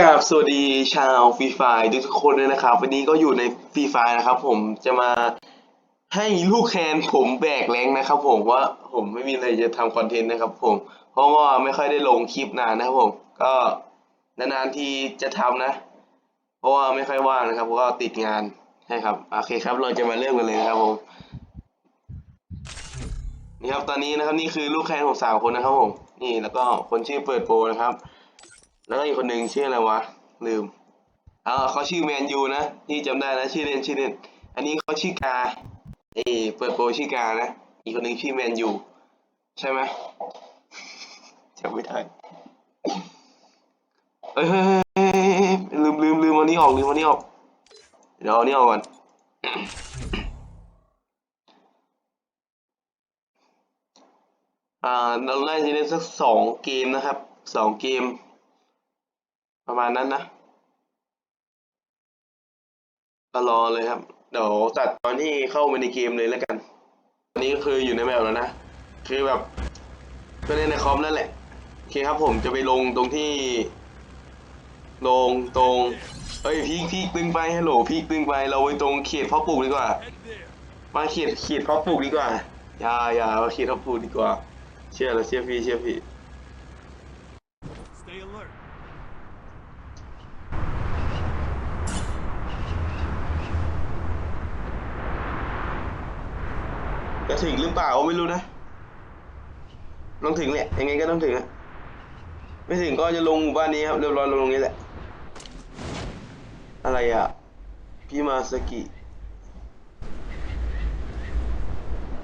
กราบสวัสดีชาวฟรีไฟทุกคนด้วยนะครับ วันนี้ก็อยู่ในฟรีไฟนะครับ ผมจะมาให้ลูกแคนผมแบกแรงนะครับ ผมว่าผมไม่มีอะไรจะทำคอนเทนต์นะครับ ผมเพราะว่าไม่ค่อยได้ลงคลิปนานนะครับผม ก็นานๆทีจะทำนะ เพราะว่าไม่ค่อยว่างนะครับเพราะว่าติดงานใช่ครับโอเคครับ เราจะมาเริ่มกันเลยนะครับผมนี่ครับตอนนี้นะครับนี่คือลูกแคนผมสามคนนะครับผมนี่แล้วก็คนชื่อเปิดโปรนะครับ แล้วก็อีกคนหนึ่งชื่ออะไรวะ ลืมอ่าเขาชื่อแมนยูนะที่จำได้นะชื่อเล่นชื่อเล่น อันนี้เขาชื่อกาเอเปิดโปรชื่อกานะอีกคนหนึ่งชื่อแมนยูใช่ไหมจำไม่ได้เฮ้ยเฮ้ยลืมลืมลืมเอานี้ออกลืมเอานี้ออกเดี๋ยวเอานี้ออกก่อนอ่าเราน่าจะเล่นสักสองเกมนะครับสองเกม ประมาณนั้นนะก็รอเลยครับ เดี๋ยวตัดตอนที่เข้ามาในเกมเลยแล้วกันอันนี้ก็คืออยู่ในแมปแล้วนะ คือแบบก็เล่นในคอมนั่นแหละ โอเคครับผมจะไปลงตรงที่ ลงตรง เอ้ยพีกพีกตึงไปฮัลโหลพีกตึงไป เราไปตรงเขตเพาะปลูกดีกว่า มาเขตเขตเพาะปลูกดีกว่า อย่าอย่ามาเขตเพาะปลูกดีกว่า เชื่อเราเชื่อพี่เชื่อพี่ Stay alert. จะถึงห รือเปล่าไม่รู้นะต้องถึงแหละยังไงก็ต้องถึงอะไม่ถึงก็จะลงหมู่บ้านนี้ครับเรียบร้อยลงตรงนี้แหละ อะไรอะพี่มาสกิ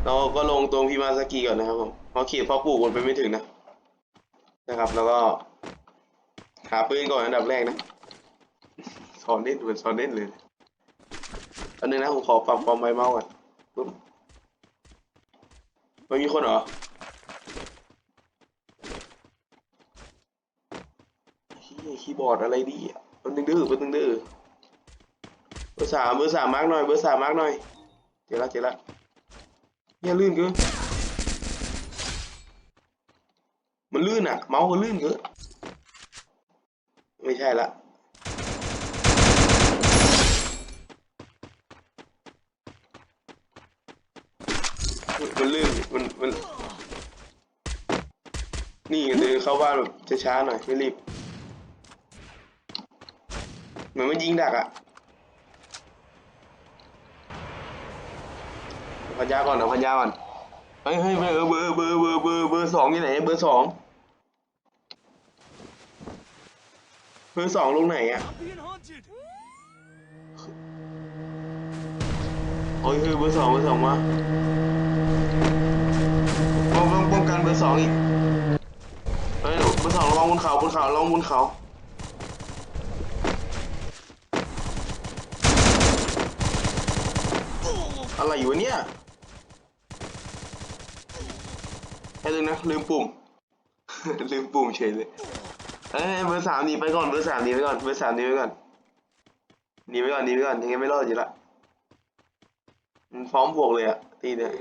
เราก็ลงตรงพี่มาสกิก่อนนะครับผมเพราะเขีดเพราะปลูกมันไปไม่ถึงนะนะครับ แล้วก็หาปืนก่อนอันดับแรกนะสอนเล่นเหมือนสอนเล่นเลยอันนึงนะผมขอปรับความไวเมาส์ก่อน ไม่มีคนเหรอเฮียคีย์บอร์ดอะไรดีอะมันนึงดื้อมันนึงดื้อเบอร์สามเบอร์สามมาร์กหน่อยเบอร์สามมาร์กหน่อยเจอละเจอละเฮียลื่นเกินมันลื่นอะ เมาส์มันลื่นเกินไม่ใช่ละ มันลื่นมันมัน นี่เดินเข้าบ้านแบบช้าๆหน่อยไม่รีบ เหมือนมันยิงดักอะพันยาก่อนเอาพันยาก่อนเฮ้ยเฮ้ยเบอร์เบอร์เบอร์เบอร์เบอร์เบอร์สองที่ไหนเบอร์สองเบอร์สองลงไหนอะโอ้ยเฮ้ยเบอร์สองเบอร์สองมา นเบอร์สองอีก เฮ้ยเบอร์สองระวังบนเขาบนเขาระวังบนเขาอะไรอยู่เนี่ยแค่นึงนะลืมปุ่ม ลืมปุ่มเฉยเลยเอ้ยเบอร์สามหนีไปก่อนเบอร์สามหนีไปก่อนเบอร์สามหนีไปก่อนหนีไปก่อนหนีไปก่อนยังไงไม่รอดอยู่ละมันพร้อมบวกเลยอะตีเนี่ย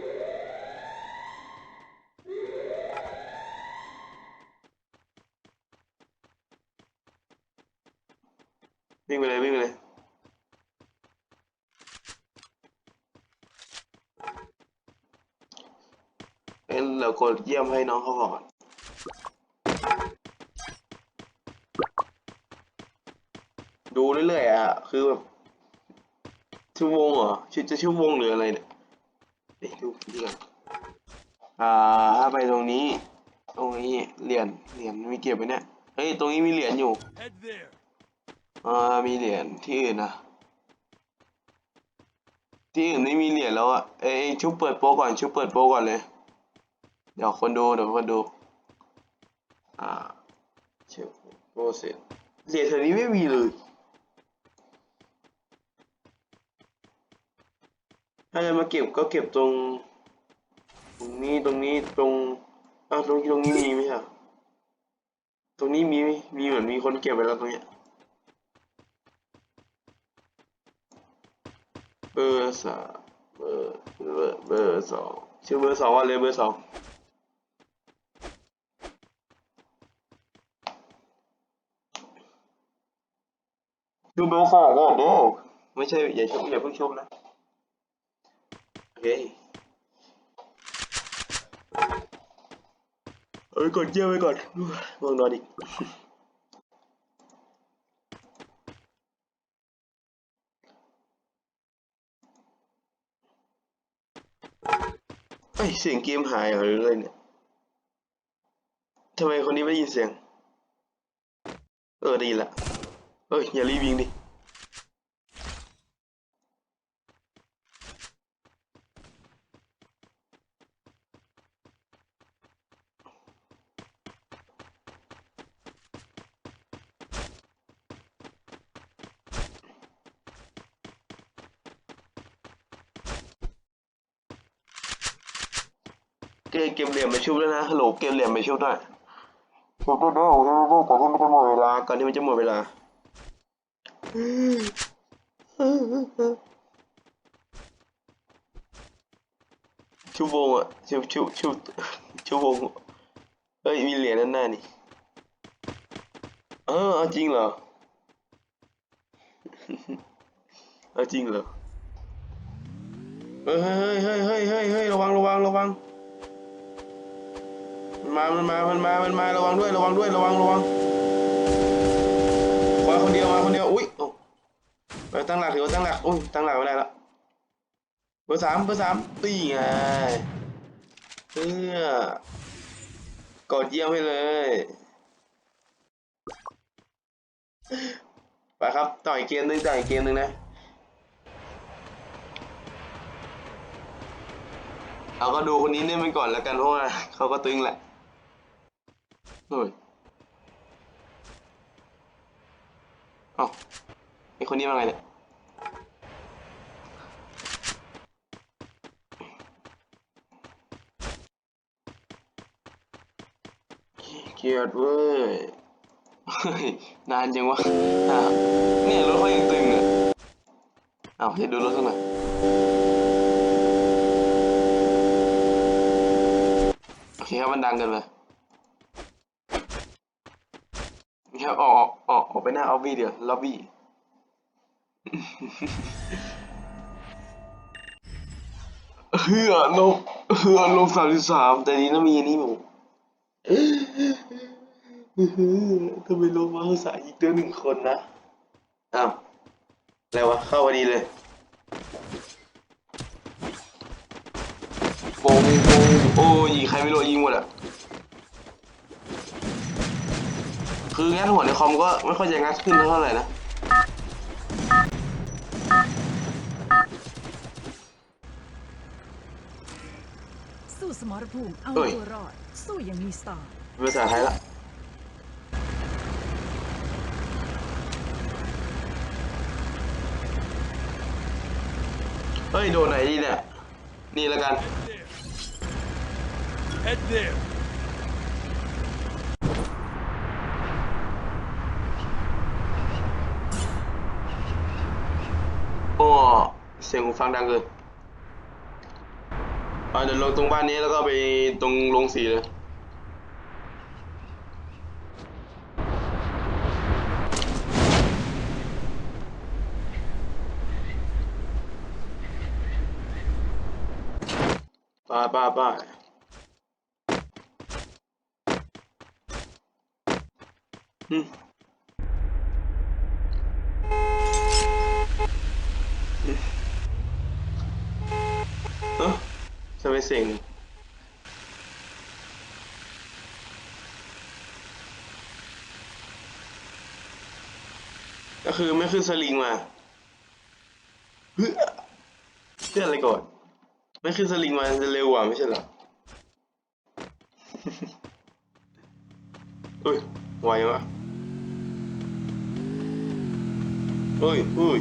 วิ่งไปเลยวิ่งไปเลยเอ้ยเรากดเยี่ยมให้น้องเขาก่อนดูเรื่อยๆอะ คือแบบชั่วโมงเหรอชิจะชั่วโมงหรืออะไรเนี่ยเดี๋ยวดูนี่ก่อนอ่าถ้าไปตรงนี้ ตรงนี้เหรียญเหรียญมีเก็บไว้เนี่ยเฮ้ยตรงนี้มีเหรียญอยู่ อ่ามีเหรียญที่อื่นนะที่อื่นไม่มีเหรียญแล้วอะเอ้ยชุบเปิดโปก่อน ชุบเปิดโปก่อนเลย เดี๋ยวคนดูเดี๋ยวคนดู อ่าชุบโปเสร็จเหรียญแถวนี้ไม่มีเลยถ้าจะมาเก็บก็เก็บตรง ตรงนี้ตรงนี้ตรงอ้าวตรงนี้ตรงนี้มีไหมครับตรงนี้มีมีเหมือนมีคนเก็บไปแล้วตรงเนี้ย เบอร์สามเบอร์เบอร์เบอร์สองชื่อเบอร์สองว่าเลยเบอร์สองดูเบอร์สองก่อนเด้อไม่ใช่อย่าชมอย่าเพิ่งชมนะ โอเคเอ้ยกดเยี่ยมไว้ก่อนง่วงนอนอีก เอ้ยเสียงเกมหายเหรอหรืออะไรเนี่ยทำไมคนนี้ไม่ได้ยินเสียง เออได้ยินละเอ้ยอย่ารีบยิงดิ เกมเกมเหลี่ยมไป ชุบแล้วนะฮัลโหลเกมเหลี่ยมไปชุบด้วยชุบด้วยด้วยชุบด้วยก่อนที่มันจะหมดเวลาก่อนที่มันจะหมดเวลาชุบวงอะชุบชุบชุบชุบวงเฮ้ยมีเหรียญนั่นหน้านี่เออเอาจริงเหรอเอาจริงเหรอเฮ้ยเฮ้ยเฮ้ยเฮ้ยเฮ้ยระวังระวังระวัง มันมา มันมา มันมา มันมา ระวังด้วย ระวังด้วย ระวัง ระวังมาคนเดียว มาคนเดียว อุ้ยไปตั้งหลักถือว่าตั้งหลัก อุ้ย ตั้งหลักไม่ได้ละเบอร์สามเบอร์สามตีไงเพื่อกดเยี่ยมให้เลย ไปครับ ต่อยเกมหนึ่งต่อยเกมหนึ่งนะ เอาก็ดูคนนี้เล่นไปก่อนแล้วกันเพราะว่าเขาก็ตึงแหละ โอ้ยเอ้าไอคนนี้มาไงเนี่ยเกียดเว้ยเฮ้ยนานจังวะเนี่ยรถเขายังตึงอะอ้าจะดูรถสักหน่อยโอเคครับมันดังเกินไปนี่ครับออกออกออกออก ไปหน้าออฟฟี่เดี๋ยวล็อบบี้เฮือลบเฮือลบสามสิบสามแต่นี้น่ามีอันนี้หมูทำไมลงมาภาษาอีกเดือนหนึ่งคนนะ อ้าว อะไรวะ เข้าพอดีเลยโปงโปงโอ้ยิงใครไม่รู้ยิงหมดอะ คืองัดหัวในคอมก็ไม่ค่อยจะงัดขึ้นเท่าไหร่นะสู้สมรภูมิเอาเอ้ยตัวรอดสู้อย่างมีสไตล์ภาษาไทยละเฮ้ย โดนไหนดีเนี่ย นี่แล้วกัน Head there. โอ้ เสียงหูฟังดังเกินเดี๋ยวลงตรงบ้านนี้แล้วก็ไปตรงโรงสีเลยไป้าป้าป้าอืม เอ้อ ทำไมเสียงก็คือไม่ขึ้นสลิงมาเฮ้ยเพื่ออะไรก่อน ไม่ขึ้นสลิงมาจะเร็วกว่าไม่ใช่เหรอเฮ้ยไหววะเฮ้ยเฮ้ย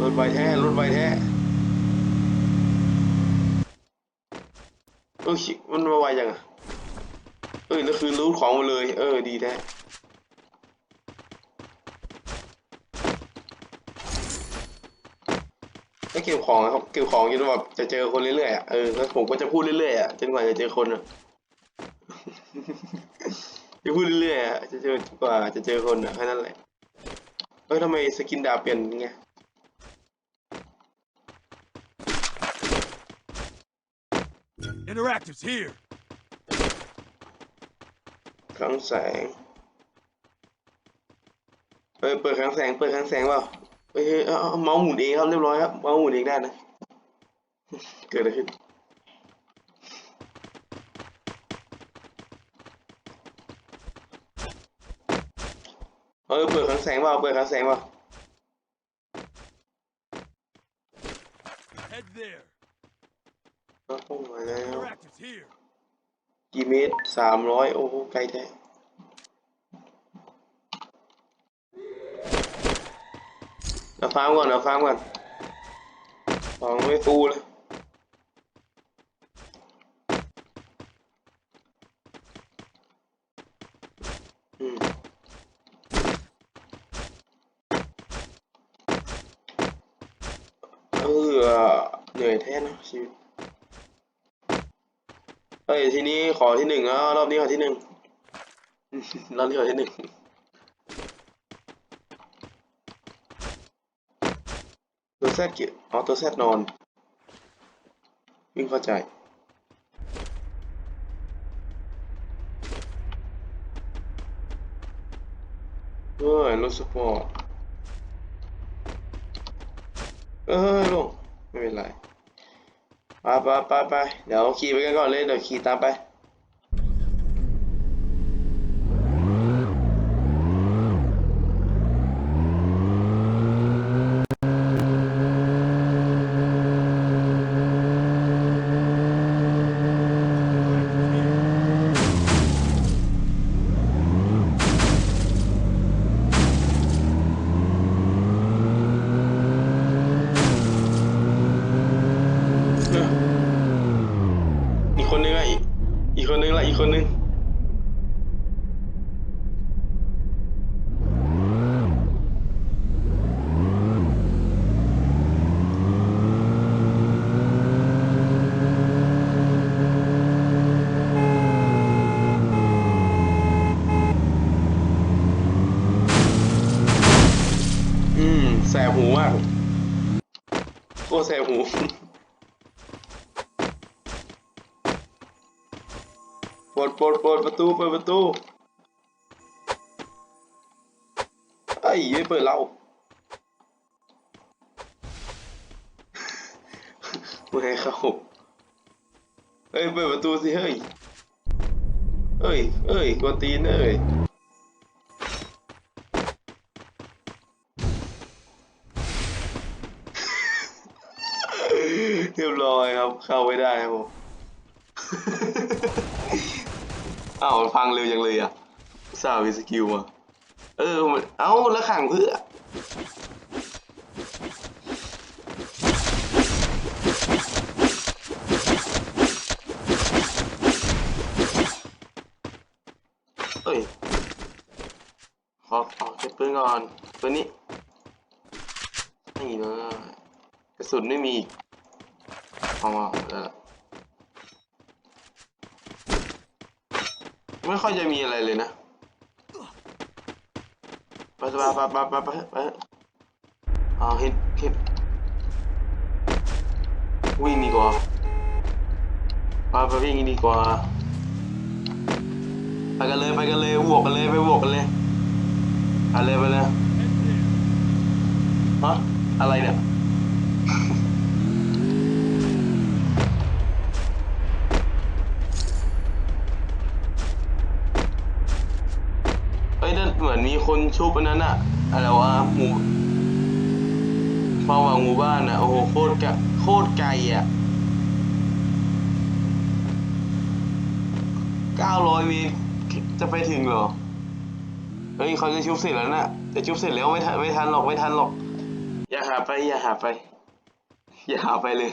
รถไฟแท้รถไฟแท้ เออชิมันมาไวจังอะเอ้ยแล้วคือรู้ของหมาเลย เออ ดีแท้ก็เก็บของอะครับเก็บของจนแบบจะเจอคนเรื่อยๆอะเออแล้วผมก็จะพูดเรื่อยๆอะจนกว่าจะเจอคนอะจะพูดเรื่อยๆอะจะเจอกว่าจะเจอคนอะแค่นั้นแหละเอ้ยทำไมสกินดาบเปลี่ยนไง Interactive's here. คลังแสงเอ้ยเปิดคลังแสง เปิดคลังแสงเปล่าเฮ้ยเฮ้ยเอาเอาเมาส์หมุนเองครับเรียบร้อยครับ เมาส์หมุนเองได้นะ เกิดอะไรขึ้น เออเปิดคลังแสงเปล่าเปิดคลังแสงเปล่า Head there. ก็คงมาแล้ว Interactive's here. กี่เมตรสามร้อยโอ้โหไกลแท้เราฟาร์มก่อนเราฟาร์มก่อนของไม่ฟูเลยอืมเออเหนื่อยแท้เนอะชีวิต เอ้ยทีนี้ขอที่หนึ่งอะรอบนี้ขอที่หนึ่งรอบนี้ขอที่หนึ่งตัวแซดเกี่ยวอ๋อตัวแซดนอน วิ่งเข้าใจเฮ้ยรถสปอร์ตเอ้ยลงไม่เป็นไร ไปไปไปไปเดี๋ยวขี่ไปกันก่อนเลยเดี๋ยวขี่ตามไป อีกคนนึงอะอีกอีกค นนึงละอีกคนนึง เปิดประตูไอ้ยี่เปิดเราไม่ให้เข้าเฮ้ยเปิดประตูสิเฮ้ยเอ้ยเอ้ยกวนตีนเอ้ยเรียบร้อยครับเข้าไม่ได้ครับผม อ้าวมันพังเร็วจังเลยอะสาวมีสกิลมาเออมันเอ้าแล้วขังเพื่อเอ้ยขอขอเก็บปืนก่อนปืนนี้นี่เลยกระสุนไม่มีอีกเอมาแล้ว ไม่ค่อยจะมีอะไรเลยนะไปไปไปไปไปไปไปเอาเห็ดเห็ดวิ่งดีกว่าไปไปวิ่งดีกว่าไปกันเลยไปกันเลยบวกกันเลยไปบวกกันเลยไปเลยไปเลยฮะอะไรเนี่ย ชุบอันนั้นอะอะไรวะหมู่ควาหวังหมู่บ้านอะโอ้โหโคตรกลโคตรไกลอะเก้าร้อยเมตรจะไปถึงเหรอ เฮ้ยเขาจะชุบเสร็จแล้วนะแต่ชุบเสร็จแล้วไม่ทันไม่ทันหรอกไม่ทันหรอก อย่าหาไป อย่าหาไป อย่าหาไปเลย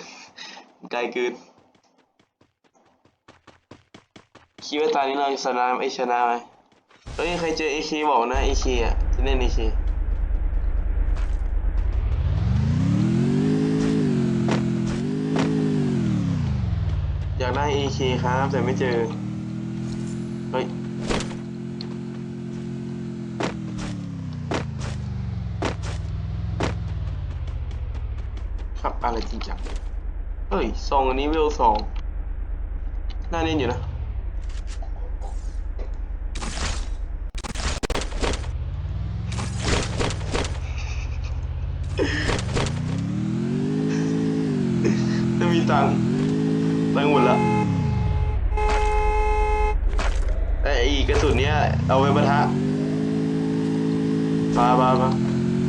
ไกลเกินคิดว่าตอนนี้เราชนะไอชนะไหม เฮ้ยใครเจอไอคีบอกนะไอคีอะที่เล่นไอคีอยากได้ไอคีครับ แต่ไม่เจอ เฮ้ยครับอะไรจริงจังเฮ้ยซองอันนี้เวลสองน่าเล่นอยู่นะ ตังค์ตังค์หมดละแต่ไอีกระสุนเนี้ยเอาไว้ปะทะปาปาปา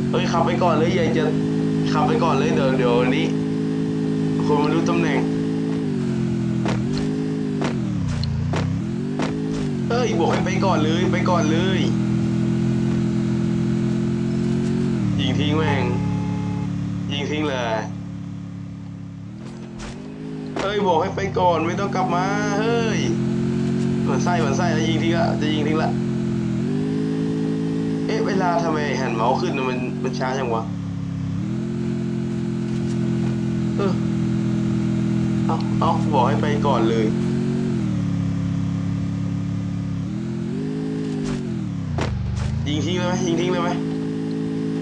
เฮ้ยขับไปก่อนเลยใหญ่จะขับไปก่อนเลยเดี๋ยวเดี๋ยวนี้คนมารู้ตำแหน่งเอ้ยบอกให้ไปก่อนเลยไปก่อนเลยยิงทิ้งแม่งยิงทิ้งเลย เฮ้ยบอกให้ไปก่อนไม่ต้องกลับมา เฮ้ยเหมือนไส้เหมือนไส้แล้วยิงทิ้งละจะยิงทิ้งละ เอ๊ะเวลาทำไมหันเมาส์ขึ้นน่ะมันมันช้าจังวะ เออเอาเอาบอกให้ไปก่อนเลยยิงทิ้งเลยไหมยิงทิ้งเลยไหม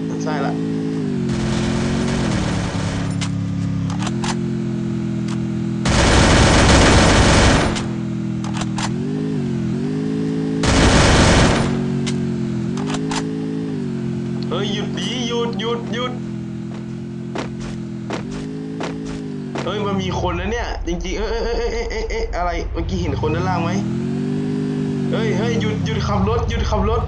มันไส้ละ ยหยุดดีหยุดหยุดหยุดเฮ้ยมันมีคนนะเนี่ย จริงๆ เอ้ยเอ้ยเอ้ยเอ้ยเอ้ยเอ้ยอะไรเมื่อกี้เห็นคนด้านล่างไหมเฮ้ยเฮ้ยหยุดหยุดขับรถหยุดขับรถ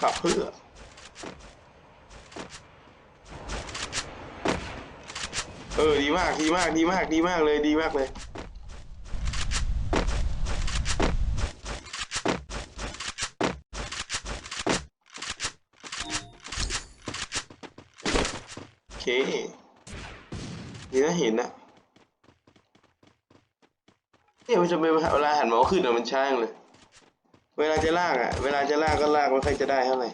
ขับเพื่อ เออ ดี มากดีมากดีมากดีมากเลยดีมากเลยโอเคนี่นะเห็นนะเนี่ยมันจะเป็นเวลาหันเมาส์ขึ้นอะมันช้างเลย เวลาจะลากอะเวลาจะลากก็ลากไม่ค่อยจะได้เท่าไหร่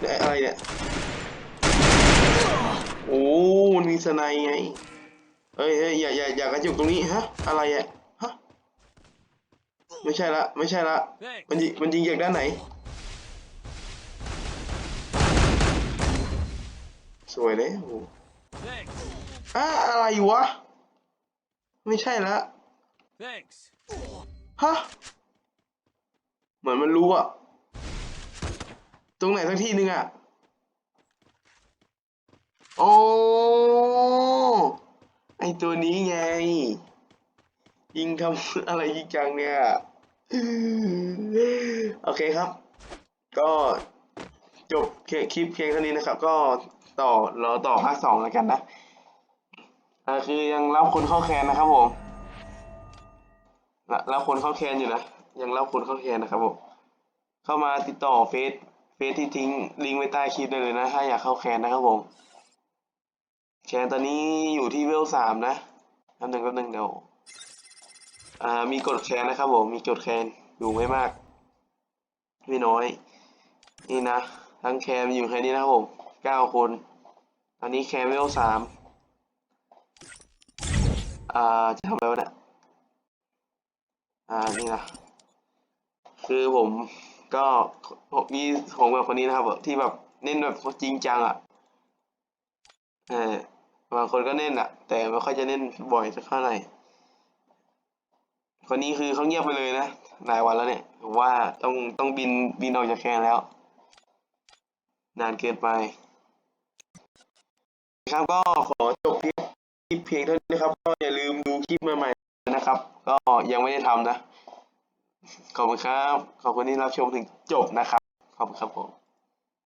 เนี่ยอะไรเนี่ย อ้มันมีสไนด์ไงเฮ้ยเฮ้ยอย่าอย่าอย่ากระจุกตรงนี้ฮะ อะไรอะฮะไม่ใช่ละไม่ใช่ละมันยิงมันยิงจากด้านไหน สวยเลยโอ้อะอะไรวะ ไม่ใช่ละฮะเหมือนมันรู้อะตรงไหนสักที่หนึ่งอะ โอ้ ไอตัวนี้ไง ยิงทำอะไรยิงจังเนี่ย โอเคครับ ก็จบคลิปเพียงเท่านี้นะครับ ก็ต่อรอต่อภาคสองแล้วกันนะคือยังรับคนเข้าแคนนะครับผมละแล้วคนเข้าแคนอยู่นะ ยังรับคนเข้าแคนนะครับผม เข้ามาติดต่อเฟซเฟซที่ทิ้งลิงก์ไว้ใต้คลิปได้เลยนะ ถ้าอยากเข้าแคนนะครับผม คนตอนนี้อยู่ที่เวลสามนะแป๊บหนึ่งแป๊บหนึ่งเดี๋ยวอ่ามีกดแคนนะครับผมมีกดแคนอยู่ไม่มาก ไม่น้อย นี่นะ ทั้งแคนมีอยู่แค่นี้นะครับผมเก้าคนตอนนี้แคนเวลสามอ่าจะทำอะไรวะเนี่ยอ่านี่นะคือผมก็มีของแบบคนนี้นะครับแบบที่แบบเน้นแบบจริงจังอะเออ บางคนก็เน้นอะแต่ไม่ค่อยจะเน้นบ่อยสักเท่าไหร่คนนี้คือเขาเงียบไปเลยนะหลายวันแล้วเนี่ยว่าต้องต้องบินบินออกจากแคนแล้ว นานเกินไป ครับก็ขอจบคลิปคลิปเพียงเท่านี้นะครับ ก็อย่าลืมดูคลิปใหม่ๆนะครับ ก็ยังไม่ได้ทำนะ ขอบคุณครับ ขอบคุณที่รับชมถึงจบนะครับ ขอบคุณครับผม